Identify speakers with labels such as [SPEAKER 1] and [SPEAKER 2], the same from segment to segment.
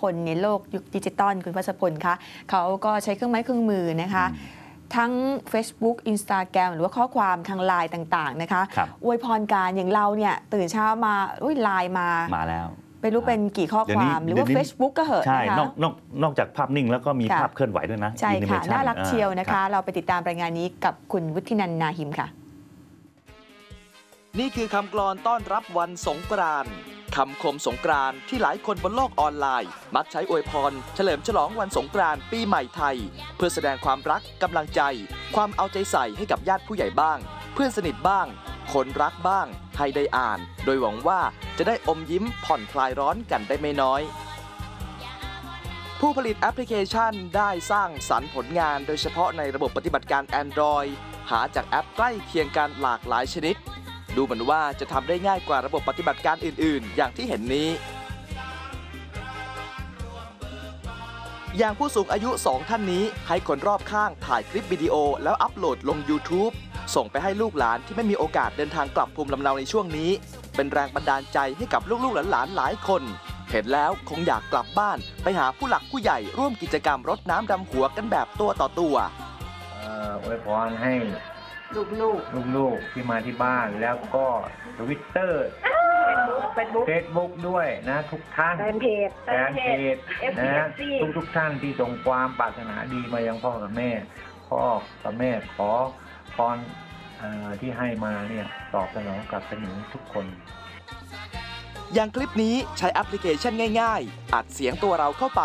[SPEAKER 1] คนในโลกยุคดิจิตอลคุณพัชพลคะเขาก็ใช้เครื่องไม้เครื่องมือนะคะทั้ง Facebook Instagram หรือว่าข้อความทางไลน์ต่างๆนะคะ
[SPEAKER 2] ครับ
[SPEAKER 1] อวยพรการอย่างเราเนี่ยตื่นเช้ามาอุ้ยไลน์มา
[SPEAKER 2] มาแล้ว
[SPEAKER 1] ไม่รู้เป็นกี่ข้อ
[SPEAKER 2] เดี๋ย
[SPEAKER 1] คว
[SPEAKER 2] นี้
[SPEAKER 1] วามหรือว่า
[SPEAKER 2] เดี๋ยวนี้
[SPEAKER 1] Facebook ก็เหอะ
[SPEAKER 2] ใช่
[SPEAKER 1] นะคะ
[SPEAKER 2] นอกนอกนอกจากภาพนิ่งแล้วก็มี
[SPEAKER 1] ค่ะ
[SPEAKER 2] ภาพเคลื่อนไหวด้วยนะ
[SPEAKER 1] ใช่ค่ะ
[SPEAKER 2] animation
[SPEAKER 1] น่ารัก
[SPEAKER 2] อ่
[SPEAKER 1] เชียวนะ
[SPEAKER 2] รั
[SPEAKER 1] คะ
[SPEAKER 2] บ
[SPEAKER 1] เราไปติดตามรายงานนี้กับคุณวุฒินันท์นาหิมค่ะ
[SPEAKER 3] นี่คือคำกลอนต้อนรับวันสงกรานต์ คำคมสงกรานที่หลายคนบนโลกออนไลน์ มักใช้อวยพร เฉลิมฉลองวันสงกรานปีใหม่ไทย เพื่อแสดงความรักกำลังใจ ความเอาใจใส่ให้กับญาติผู้ใหญ่บ้าง เพื่อนสนิทบ้าง คนรักบ้าง ให้ได้อ่าน โดยหวังว่าจะได้อมยิ้มผ่อนคลายร้อนกันได้ไม่น้อย ผู้ผลิตแอปพลิเคชันได้สร้างสรรค์ผลงานโดยเฉพาะในระบบปฏิบัติการ Android หาจากแอปใกล้เคียงกันหลากหลายชนิด ดูเหมือนว่าจะทำได้ง่ายกว่าระบบปฏิบัติการอื่น ๆ อย่างที่เห็นนี้ อย่างผู้สูงอายุ 2 ท่านนี้ให้คนรอบข้างถ่ายคลิปวิดีโอ แล้วอัปโหลดลง YouTube ส่งไปให้ลูกหลานที่ไม่มีโอกาสเดินทางกลับภูมิลำเนาในช่วงนี้ เป็นแรงบันดาลใจให้กับลูกๆหลานๆหลายคน เห็นแล้วคงอยากกลับบ้าน ไปหาผู้หลักผู้ใหญ่ร่วมกิจกรรมรดน้ำดำหัวกันแบบตัวต่อตัว
[SPEAKER 4] เอ่ออวยพรให้
[SPEAKER 5] ลูก
[SPEAKER 4] ลูกๆที่มาที่บ้านแล้วก็ทวิตเตอร์
[SPEAKER 5] ๆเฟซบุ๊ก
[SPEAKER 4] เฟซบุ๊กด้วยนะ ทุกท่าน
[SPEAKER 5] แฟนเพจ
[SPEAKER 4] แฟนเพจ
[SPEAKER 5] FC
[SPEAKER 4] นะ
[SPEAKER 5] FC
[SPEAKER 4] ทุกทุกๆท่านที่ส่งความปรารถนาดีมายังพ่อกับแม่ พ่อกับแม่ขอพรเอ่อที่ให้มาเนี่ยตอบสนองกลับไปถึงทุกคน
[SPEAKER 3] อย่างคลิปนี้ใช้แอปพลิเคชันง่าย ๆ อัดเสียงตัวเราเข้าไป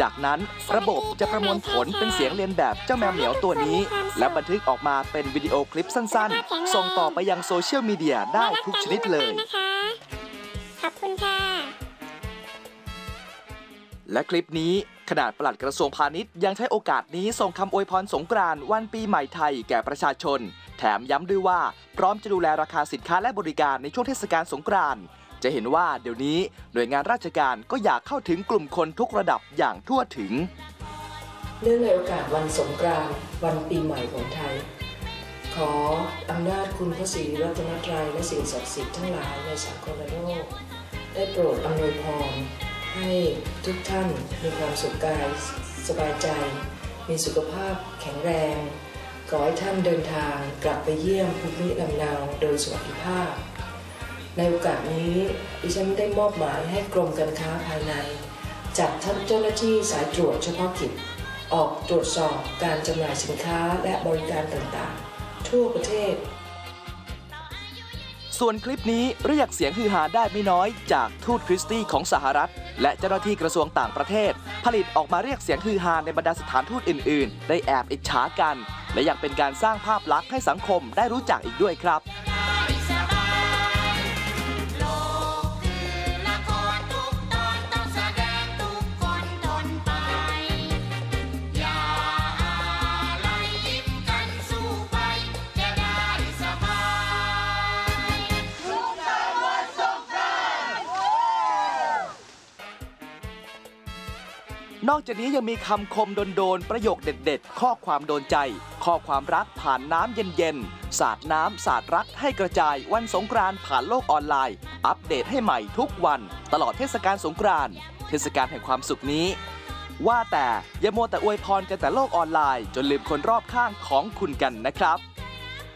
[SPEAKER 3] จากนั้นระบบจะประมวลผลเป็นเสียงเรียนแบบเจ้าแมวเหมียวตัวนี้ และบันทึกออกมาเป็นวิดีโอคลิปสั้นๆ ส่งต่อไปยังโซเชียลมีเดียได้ทุกชนิดเลย
[SPEAKER 6] ขอบคุณค่ะ
[SPEAKER 3] และคลิปนี้ขนาดปลัดกระทรวงพาณิชย์ยังใช้โอกาสนี้ส่งคำอวยพรสงกรานต์วันปีใหม่ไทยแก่ประชาชน แถมย้ำด้วยว่า พร้อมจะดูแลราคาสินค้าและบริการในช่วงเทศกาลสงกรานต์ จะเห็นว่าเดี๋ยวนี้หน่วยงานราชการก็อยากเข้าถึงกลุ่มคนทุกระดับอย่างทั่วถึง
[SPEAKER 7] เนื่องในโอกาสวันสงกรานต์วันปีใหม่ของไทย ขออำนาจคุณพระศรีรัตนตรัยและสิ่งศักดิ์สิทธิ์ทั้งหลายในสากลโลกได้โปรดอำนวยพรให้ทุกท่านมีความสุขกายสบายใจ มีสุขภาพแข็งแรง ขอให้ท่านเดินทางกลับไปเยี่ยมภูมิลำเนาโดยสวัสดิภาพ ในโอกาสนี้ดิฉันได้มอบหมายให้กรมการค้าภายใน จัดท่านเจ้าหน้าที่สายตรวจเฉพาะกิจ ออกตรวจสอบการจำหน่ายสินค้าและบริการต่างๆ ทั่วประเทศ
[SPEAKER 3] ส่วนคลิปนี้เรียกเสียงฮือฮาได้ไม่น้อยจากทูตคริสตี้ของสหรัฐ และเจ้าหน้าที่กระทรวงต่างประเทศ ผลิตออกมาเรียกเสียงฮือฮาในบรรดาสถานทูตอื่น ๆ ได้แอบอิจฉากัน และยังเป็นการสร้างภาพลักษณ์ให้สังคมได้รู้จักอีกด้วยครับ นอกจากนี้ยังมีคำคมโดนๆประโยคเด็ดๆ ข้อความโดนใจ ข้อความรักผ่านน้ำเย็นๆ สาดน้ำสาดรักให้กระจายวันสงกรานต์ผ่านโลกออนไลน์ อัปเดตให้ใหม่ทุกวัน ตลอดเทศกาลสงกรานต์เทศกาลแห่งความสุขนี้ ว่าแต่อย่ามัวแต่อวยพรกันแต่โลกออนไลน์ จนลืมคนรอบข้างของคุณกันนะครับ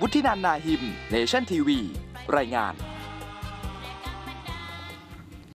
[SPEAKER 3] วุฒินันนาหิม เนชั่นทีวี รายงาน